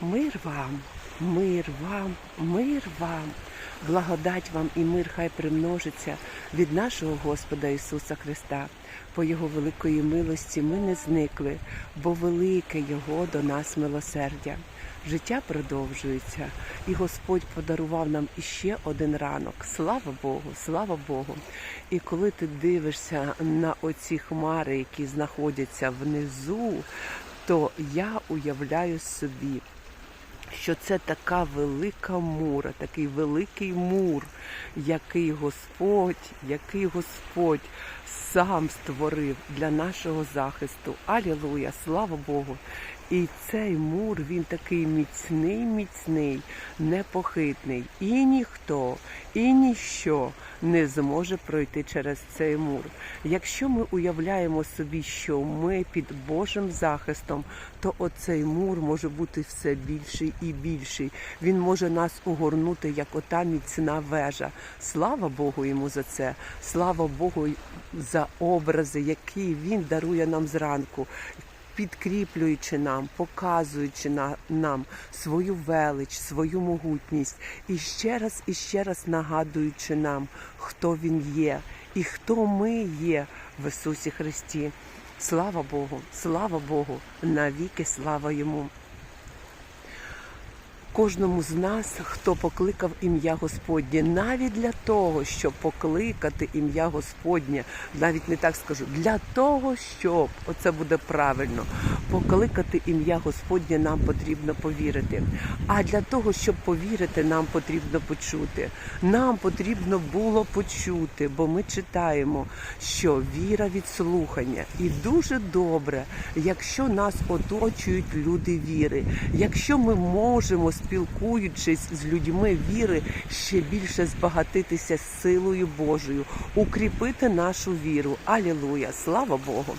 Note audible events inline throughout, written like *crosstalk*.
Мир вам, мир вам, мир вам, благодать вам і мир хай примножиться від нашого Господа Ісуса Христа. По Його великої милості ми не зникли, бо велике Його до нас милосердя. Життя продовжується, і Господь подарував нам іще один ранок. Слава Богу, слава Богу. І коли ти дивишся на оці хмари, які знаходяться внизу, то я уявляю собі, що це така велика мура, такий великий мур, який Господь, який Господь сам створив для нашого захисту. Алілуя, слава Богу! І цей мур, він такий міцний, міцний, непохитний. І ніхто, і ніщо не зможе пройти через цей мур. Якщо ми уявляємо собі, що ми під Божим захистом, то оцей мур може бути все більший і більший. Він може нас угорнути, як ота міцна вежа. Слава Богу йому за це. Слава Богу за образи, які він дарує нам зранку підкріплюючи нам, показуючи на, нам свою велич, свою могутність, і ще раз і ще раз нагадуючи нам, хто він є і хто ми є в Ісусі Христі. Слава Богу, слава Богу, навіки слава йому. Кожному з нас, хто покликав ім'я Господнє, навіть для того, щоб покликати ім'я Господнє, навіть не так скажу, для того, щоб оце буде правильно, покликати ім'я Господнє, нам потрібно повірити. А для того, щоб повірити, нам потрібно почути. Нам потрібно було почути, бо ми читаємо, що віра від слухання. І дуже добре, якщо нас оточують люди віри, якщо ми можемо спілкуючись з людьми віри, ще більше збагатитися силою Божою, укріпити нашу віру. Алілуя! Слава Богу!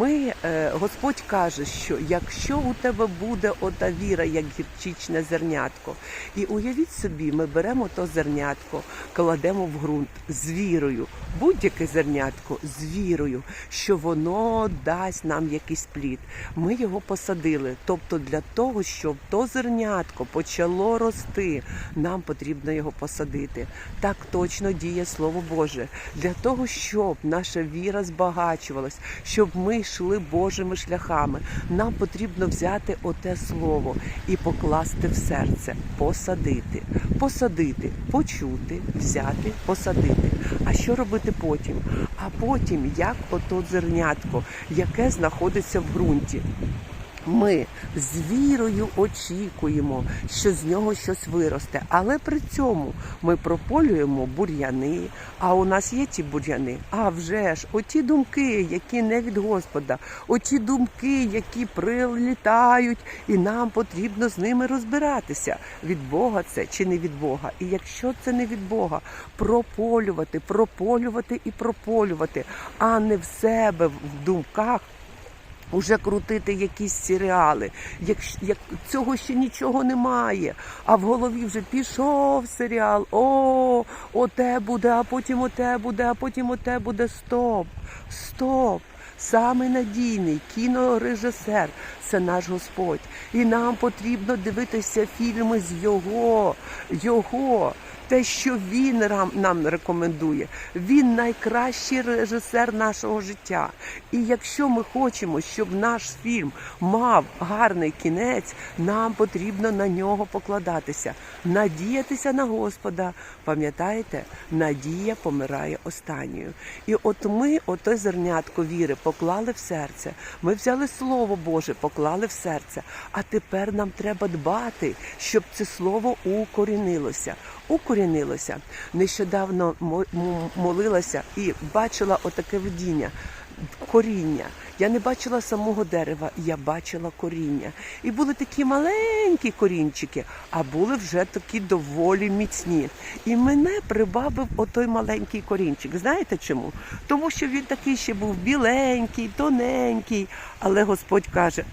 Ми, е, Господь каже, що якщо у тебе буде ота віра, як гірчичне зернятко, і уявіть собі, ми беремо то зернятко, кладемо в ґрунт з вірою, будь-яке зернятко з вірою, що воно дасть нам якийсь плід. Ми його посадили. Тобто для того, щоб то зернятко почало рости, нам потрібно його посадити. Так точно діє Слово Боже. Для того, щоб наша віра збагачувалась, щоб ми йшли Божими шляхами, нам потрібно взяти оте слово і покласти в серце, посадити, посадити, почути, взяти, посадити. А що робити потім? А потім, як ото зернятко, яке знаходиться в ґрунті. Ми з вірою очікуємо, що з нього щось виросте, але при цьому ми прополюємо бур'яни. А у нас є ті бур'яни. А вже ж, оті думки, які не від Господа, оті думки, які прилітають, і нам потрібно з ними розбиратися. Від Бога це чи не від Бога. І якщо це не від Бога, прополювати, прополювати і прополювати, а не в себе в думках. Уже крутити якісь серіали, як, як цього ще нічого немає. А в голові вже пішов серіал. О, оте буде, а потім оте буде, а потім оте буде. Стоп, стоп. Самий надійний кінорежисер це наш Господь. І нам потрібно дивитися фільми з його, його. Те, що він нам, рекомендує, він найкращий режисер нашого життя. І якщо ми хочемо, щоб наш фільм мав гарний кінець, нам потрібно на нього покладатися, надіятися на Господа. Пам'ятаєте, надія помирає останньою. І от ми, ото зернятко віри, поклали в серце. Ми взяли Слово Боже, поклали в серце. А тепер нам треба дбати, щоб це слово укорінилося. Укорінилося. Нещодавно мо- молилася і бачила отаке видіння. Коріння. Я не бачила самого дерева, я бачила коріння. І були такі маленькі корінчики, а були вже такі доволі міцні. І мене прибавив отой маленький корінчик. Знаєте чому? Тому що він такий ще був біленький, тоненький. Але Господь каже,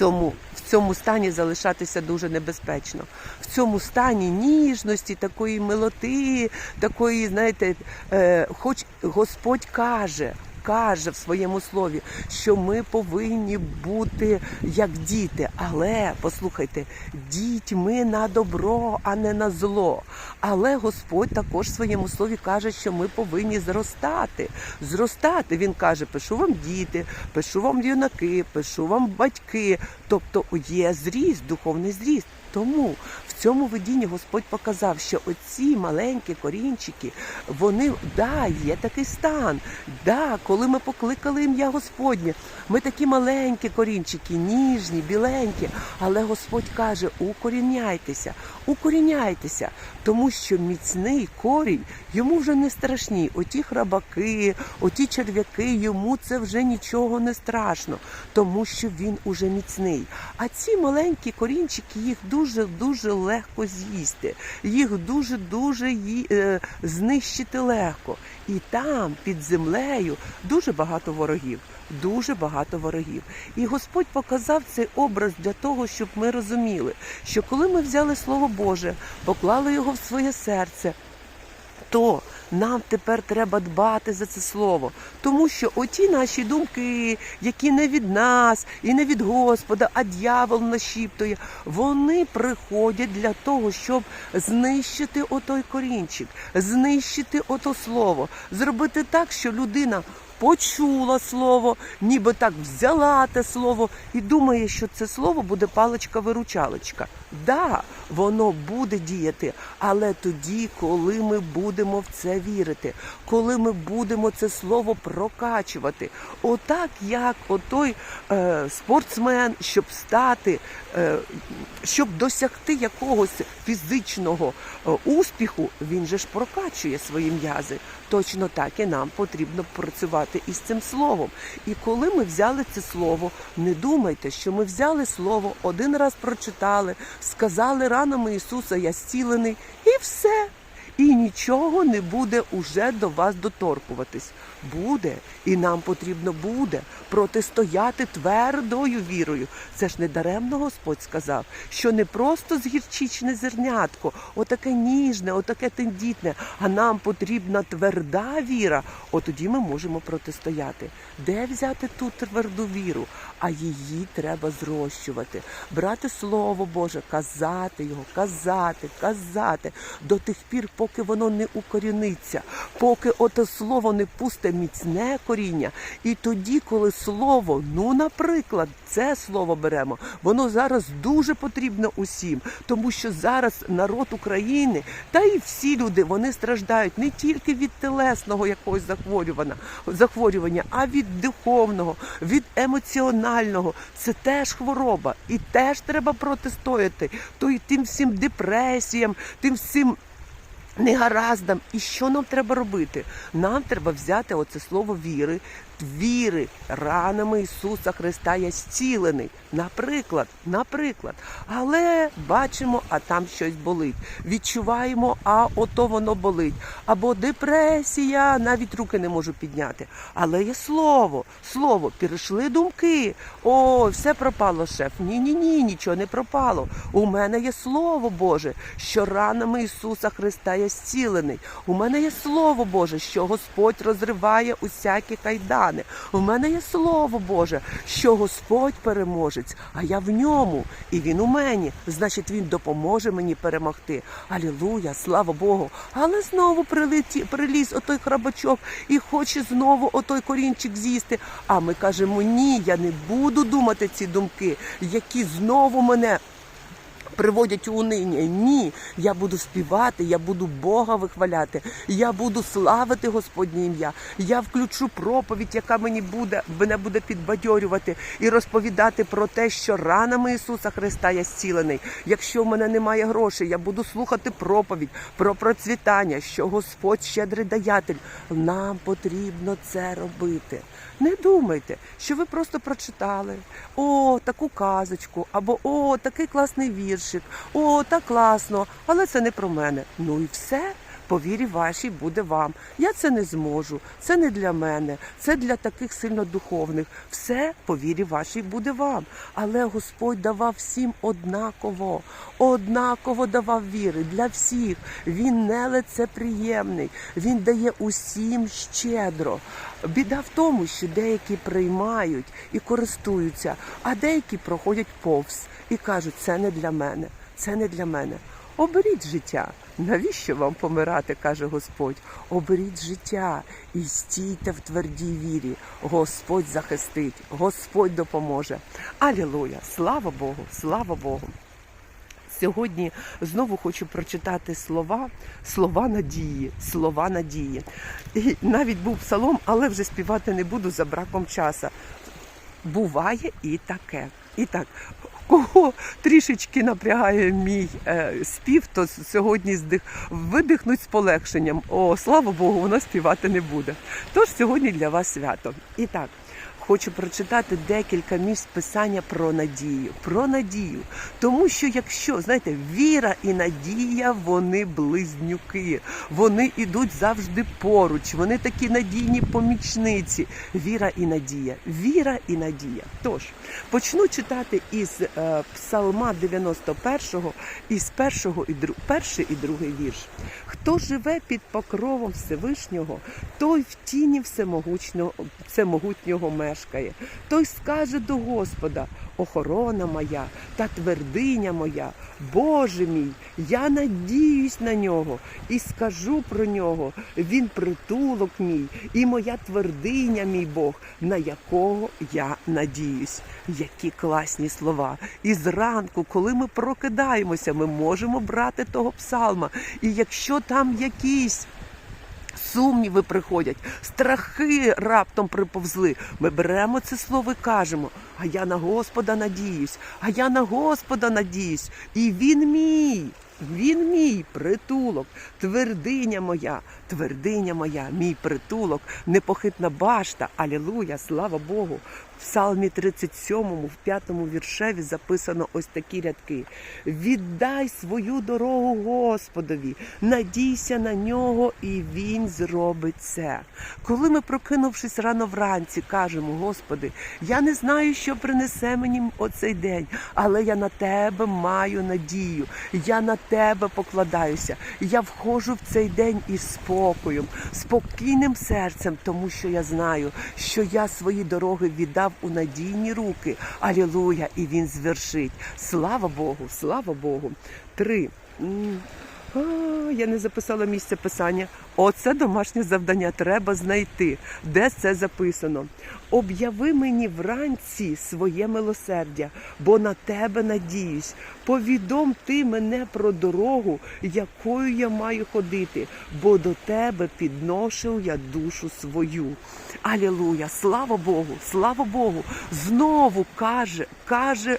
цьому, в цьому стані залишатися дуже небезпечно. В цьому стані ніжності, такої милоти, такої, знаєте, е, хоч Господь каже, каже в своєму слові, що ми повинні бути як діти. Але послухайте, дітьми на добро, а не на зло. Але Господь також в своєму слові каже, що ми повинні зростати. Зростати. Він каже: пишу вам діти, пишу вам юнаки, пишу вам батьки. Тобто є зріст, духовний зріст. Тому в цьому видінні Господь показав, що оці маленькі корінчики, вони да, є такий стан. Да, коли ми покликали ім'я Господнє, ми такі маленькі корінчики, ніжні, біленькі. Але Господь каже: укоріняйтеся, укоріняйтеся, тому що міцний корінь йому вже не страшні. Оті храбаки, оті черв'яки, йому це вже нічого не страшно, тому що він уже міцний. А ці маленькі корінчики їх дуже дуже легко з'їсти, їх дуже дуже е, знищити легко. І там, під землею, дуже багато ворогів. Дуже багато ворогів. І Господь показав цей образ для того, щоб ми розуміли, що коли ми взяли Слово Боже, поклали його в своє серце, то нам тепер треба дбати за це слово, тому що оті наші думки, які не від нас і не від Господа, а дьявол нашіптує, вони приходять для того, щоб знищити отой корінчик, знищити ото слово, зробити так, що людина. Почула слово, ніби так взяла те слово і думає, що це слово буде паличка-виручалочка. Да, воно буде діяти, але тоді, коли ми будемо в це вірити, коли ми будемо це слово прокачувати, отак як отой е, спортсмен, щоб стати, е, щоб досягти якогось фізичного е, успіху, він же ж прокачує свої м'язи. Точно так і нам потрібно працювати із цим словом. І коли ми взяли це слово, не думайте, що ми взяли слово, один раз прочитали, сказали ранами Ісуса, я зцілений, і все. І нічого не буде уже до вас доторкуватись. Буде, і нам потрібно буде протистояти твердою вірою. Це ж не даремно Господь сказав, що не просто згірчичне зернятко, отаке ніжне, отаке тендітне, а нам потрібна тверда віра. От тоді ми можемо протистояти. Де взяти ту тверду віру? А її треба зрощувати, брати Слово Боже, казати його, казати, казати до тих пір, поки воно не укоріниться, поки оте слово не пусте міцне коріння. І тоді, коли слово, ну, наприклад, це слово беремо, воно зараз дуже потрібно усім, тому що зараз народ України та і всі люди вони страждають не тільки від телесного якогось захворювання, захворювання, а від духовного, від емоціонального. Це теж хвороба, і теж треба протистояти. То й тим всім депресіям, тим всім. Негараздам. І що нам треба робити? Нам треба взяти оце слово віри, віри ранами Ісуса Христа я зцілений. Наприклад, наприклад. Але бачимо, а там щось болить. Відчуваємо, а ото воно болить. Або депресія, навіть руки не можу підняти. Але є слово, слово, перейшли думки. О, все пропало, шеф. Ні, ні, ні, нічого не пропало. У мене є слово Боже, що ранами Ісуса Христа я зцілений. У мене є слово Боже, що Господь розриває усякі кайдани. У мене є слово Боже, що Господь переможець, а я в ньому, і він у мені. Значить, він допоможе мені перемогти. Алілуя, слава Богу. Але знову прилеті, приліз отой храбачок і хоче знову отой корінчик з'їсти. А ми кажемо, ні, я не буду думати ці думки, які знову мене приводять у униння. Ні, я буду співати, я буду Бога вихваляти, я буду славити Господнє ім'я. Я включу проповідь, яка мені буде мене буде підбадьорювати і розповідати про те, що ранами Ісуса Христа я зцілений. Якщо в мене немає грошей, я буду слухати проповідь про процвітання, що Господь щедрий даятель. Нам потрібно це робити. Не думайте, що ви просто прочитали о, таку казочку, або о, такий класний віршик, о, так класно, але це не про мене. Ну і все. По вірі вашій буде вам. Я це не зможу, це не для мене, це для таких сильно духовних. Все по вірі вашій буде вам. Але Господь давав всім однаково, однаково давав віри для всіх. Він не лицеприємний, він дає усім щедро. Біда в тому, що деякі приймають і користуються, а деякі проходять повз і кажуть, це не для мене, це не для мене. Оберіть життя. Навіщо вам помирати, каже Господь? Оберіть життя і стійте в твердій вірі. Господь захистить, Господь допоможе. Алілуя! Слава Богу! Слава Богу! Сьогодні знову хочу прочитати слова, слова надії, слова надії. І навіть був псалом, але вже співати не буду за браком часу. Буває і таке. І так, кого трішечки напрягає мій е, спів, то сьогодні здих, видихнуть з полегшенням. О, слава Богу, вона співати не буде. Тож сьогодні для вас свято. І так. Хочу прочитати декілька місць писання про надію. Про надію. Тому що якщо, знаєте, віра і надія, вони близнюки, вони йдуть завжди поруч, вони такі надійні помічниці. Віра і надія. Віра і надія. Тож, почну читати із е, Псалма 91 із першого і друг, перший і другий вірш. Хто живе під покровом Всевишнього, той в тіні всемогутнього, всемогутнього мешкає. Той скаже до Господа: охорона моя та твердиня моя, Боже мій, я надіюсь на нього і скажу про нього. Він притулок мій і моя твердиня, мій Бог, на якого я надіюсь. Які класні слова. І зранку, коли ми прокидаємося, ми можемо брати того псалма. І якщо там якісь сумніви приходять, страхи раптом приповзли. Ми беремо це слово і кажемо: а я на Господа надіюсь, а я на Господа надіюсь, і він мій. Він мій притулок, твердиня моя, твердиня моя, мій притулок, непохитна башта. Алілуя, слава Богу. В Псалмі 37, в п'ятому віршеві записано ось такі рядки: Віддай свою дорогу Господові, надійся на нього, і Він зробить це. Коли ми, прокинувшись рано вранці, кажемо: Господи, я не знаю, що принесе мені оцей день, але я на тебе маю надію. Я на тебе покладаюся. Я входжу в цей день із спокоєм, спокійним серцем, тому що я знаю, що я свої дороги віддав у надійні руки. Алілуя! І він звершить. Слава Богу, слава Богу. Три. А, я не записала місце писання. Оце домашнє завдання треба знайти. Де це записано? Об'яви мені вранці своє милосердя, бо на тебе надіюсь. Повідом ти мене про дорогу, якою я маю ходити, бо до тебе підношу я душу свою. Алілуя! Слава Богу! Слава Богу! Знову каже, каже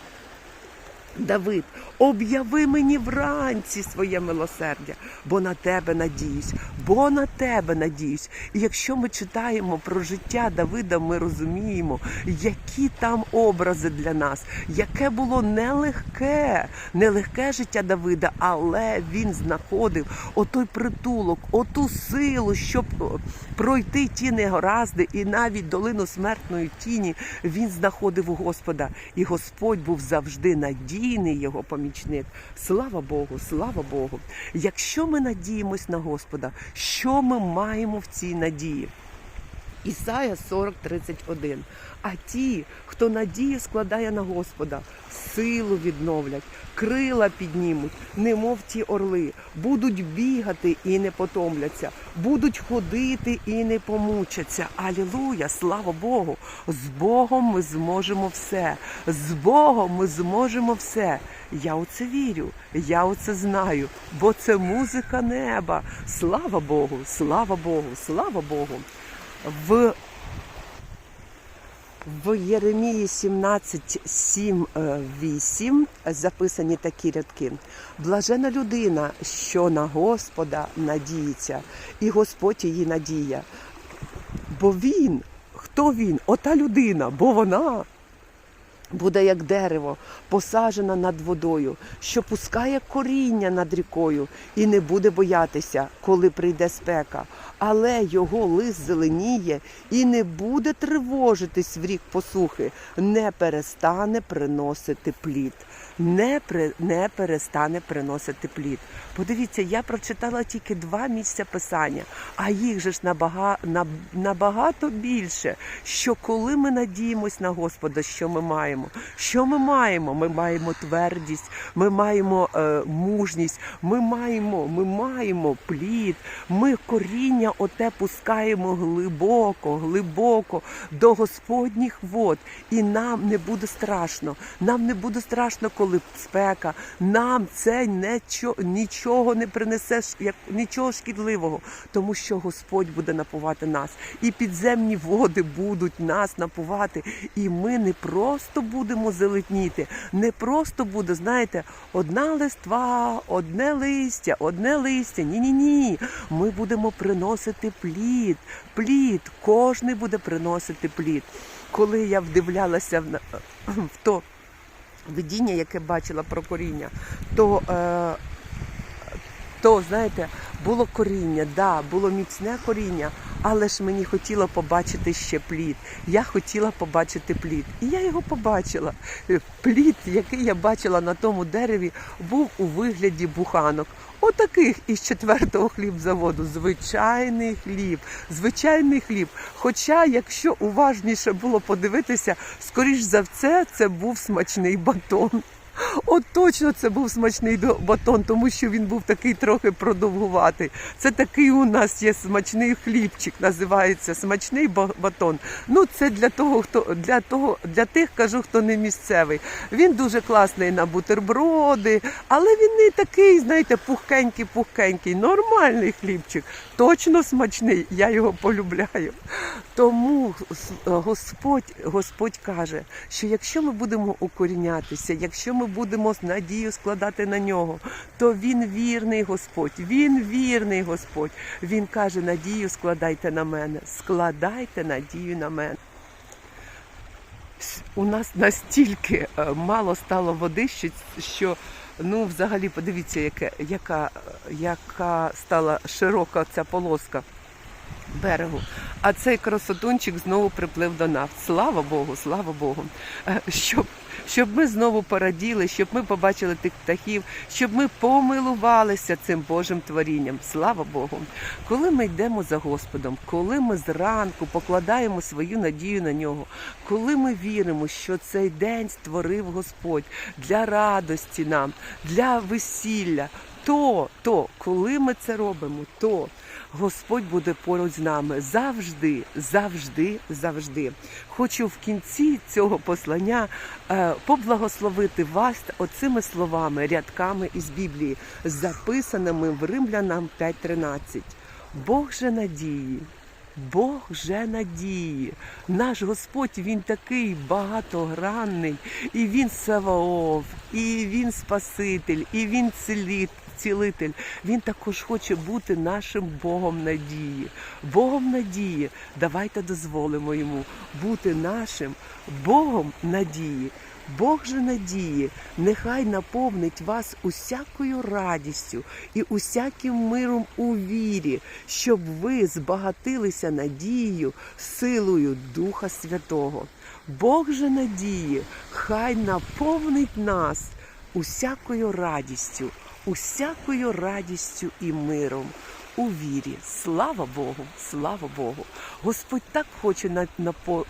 Давид, об'яви мені вранці своє милосердя, бо на тебе надіюсь, бо на тебе надіюсь. І якщо ми читаємо про життя Давида, ми розуміємо, які там образи для нас, яке було нелегке, нелегке життя Давида, але він знаходив отой притулок, оту силу, щоб пройти ті негаразди, і навіть долину смертної тіні він знаходив у Господа. І Господь був завжди надійний його помічник. Слава Богу, слава Богу. Якщо ми надіємось на Господа, що ми маємо в цій надії? Ісая 40:31. А ті, хто надію складає на Господа, силу відновлять, крила піднімуть, немов ті орли, будуть бігати і не потомляться, будуть ходити і не помучаться. Алілуя, слава Богу! З Богом ми зможемо все. З Богом ми зможемо все. Я у це вірю, я у це знаю, бо це музика неба. Слава Богу, слава Богу, слава Богу. В в Єремії 17, 7, 8 записані такі рядки. Блажена людина, що на Господа надіється, і Господь її надія. Бо він, хто він? Ота людина, бо вона буде як дерево, посаджена над водою, що пускає коріння над рікою і не буде боятися, коли прийде спека. Але його лист зеленіє і не буде тривожитись в рік посухи, не перестане приносити плід. Не, при, не перестане приносити плід. Подивіться, я прочитала тільки два місця писання, а їх же ж набага, наб, набагато більше. Що коли ми надіємось на Господа, що ми маємо? Що ми маємо? Ми маємо твердість, ми маємо е, мужність, ми маємо, ми маємо плід, ми коріння оте пускаємо глибоко, глибоко до Господніх вод, і нам не буде страшно. Нам не буде страшно, коли спека. Нам це нічого, не принесе, як нічого шкідливого, тому що Господь буде напувати нас, і підземні води будуть нас напувати. І ми не просто будемо зеленіти, не просто буде, знаєте, одна листва, одне листя, одне листя. Ні, ні, ні. Ми будемо приносити плід. Плід. Кожний буде приносити плід. Коли я вдивлялася в, *clears throat* в то видіння, яке бачила про коріння, то, е, то знаєте, було коріння, да, було міцне коріння, але ж мені хотіло побачити ще плід. Я хотіла побачити плід. І я його побачила. Плід, який я бачила на тому дереві, був у вигляді буханок. Отаких із четвертого хлібзаводу. Звичайний хліб, звичайний хліб. Хоча, якщо уважніше було подивитися, скоріш за все, це був смачний батон. От точно це був смачний батон, тому що він був такий трохи продовгуватий. Це такий у нас є смачний хлібчик, називається смачний батон. Ну це для того, хто для того, для тих кажу, хто не місцевий. Він дуже класний на бутерброди, але він не такий, знаєте, пухкенький, пухкенький. Нормальний хлібчик, точно смачний. Я його полюбляю. Тому Господь, Господь каже, що якщо ми будемо укорінятися, якщо ми будемо з надію складати на нього, то він вірний Господь, він вірний Господь. Він каже: надію складайте на мене, складайте надію на мене. У нас настільки е, мало стало води, що, що ну, взагалі, подивіться, яке, яка, яка стала широка ця полоска берегу. А цей красотунчик знову приплив до нас. Слава Богу, слава Богу. Е, Щоб, щоб ми знову пораділи, щоб ми побачили тих птахів, щоб ми помилувалися цим Божим творінням. Слава Богу. Коли ми йдемо за Господом, коли ми зранку покладаємо свою надію на нього, коли ми віримо, що цей день створив Господь для радості нам, для весілля, то, то, коли ми це робимо, то Господь буде поруч з нами завжди, завжди, завжди. Хочу в кінці цього послання е, поблагословити вас оцими словами, рядками із Біблії, записаними в Римлянам 5.13. Бог же надії. Бог же надії. Наш Господь він такий багатогранний, і він Саваоф, і він Спаситель, і він цілитель. Він також хоче бути нашим Богом надії. Богом надії. Давайте дозволимо йому бути нашим Богом надії. Бог же надії, нехай наповнить вас усякою радістю і усяким миром у вірі, щоб ви збагатилися надією, силою Духа Святого. Бог же надії, хай наповнить нас усякою радістю, усякою радістю і миром. У вірі, слава Богу, слава Богу. Господь так хоче на- напо-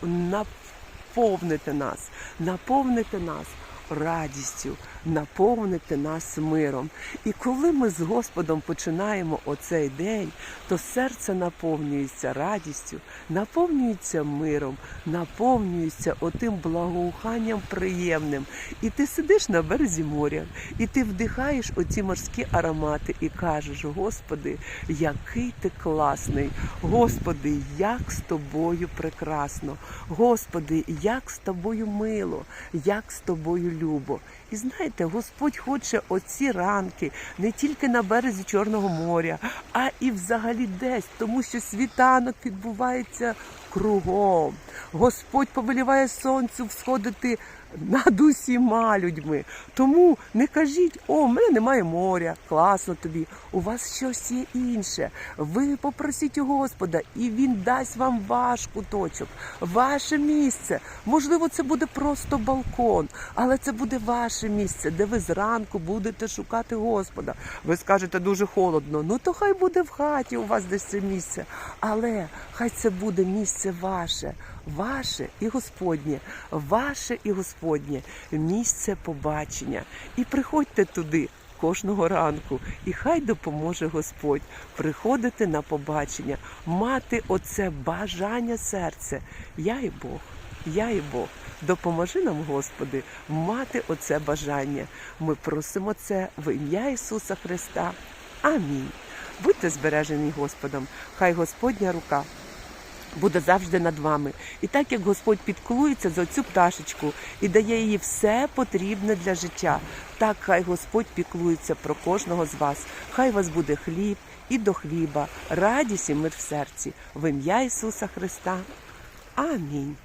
наповнити нас, наповнити нас радістю, наповнити нас миром. І коли ми з Господом починаємо оцей день, то серце наповнюється радістю, наповнюється миром, наповнюється отим благоуханням приємним. І ти сидиш на березі моря, і ти вдихаєш оці морські аромати і кажеш: Господи, який ти класний! Господи, як з тобою прекрасно! Господи, як з тобою мило, як з тобою любо. І знаєте, Господь хоче оці ранки не тільки на березі Чорного моря, а і взагалі десь, тому що світанок відбувається кругом. Господь повеліває сонцю всходити над усіма людьми. Тому не кажіть, о, в мене немає моря, класно тобі. У вас щось є інше. Ви попросіть Господа, і Він дасть вам ваш куточок, ваше місце. Можливо, це буде просто балкон, але це буде ваше місце, де ви зранку будете шукати Господа. Ви скажете дуже холодно. Ну то хай буде в хаті у вас десь це місце. Але хай це буде місце ваше, ваше і Господнє, ваше і Господнє місце побачення. І приходьте туди. Кожного ранку, і хай допоможе Господь приходити на побачення, мати оце бажання серця. Я і Бог, я і Бог. Допоможи нам, Господи, мати оце бажання. Ми просимо це в ім'я Ісуса Христа. Амінь. Будьте збережені Господом. Хай Господня рука буде завжди над вами. І так як Господь підколується за цю пташечку і дає їй все потрібне для життя, так хай Господь піклується про кожного з вас. Хай вас буде хліб і до хліба, радість і мир в серці. В ім'я Ісуса Христа. Амінь.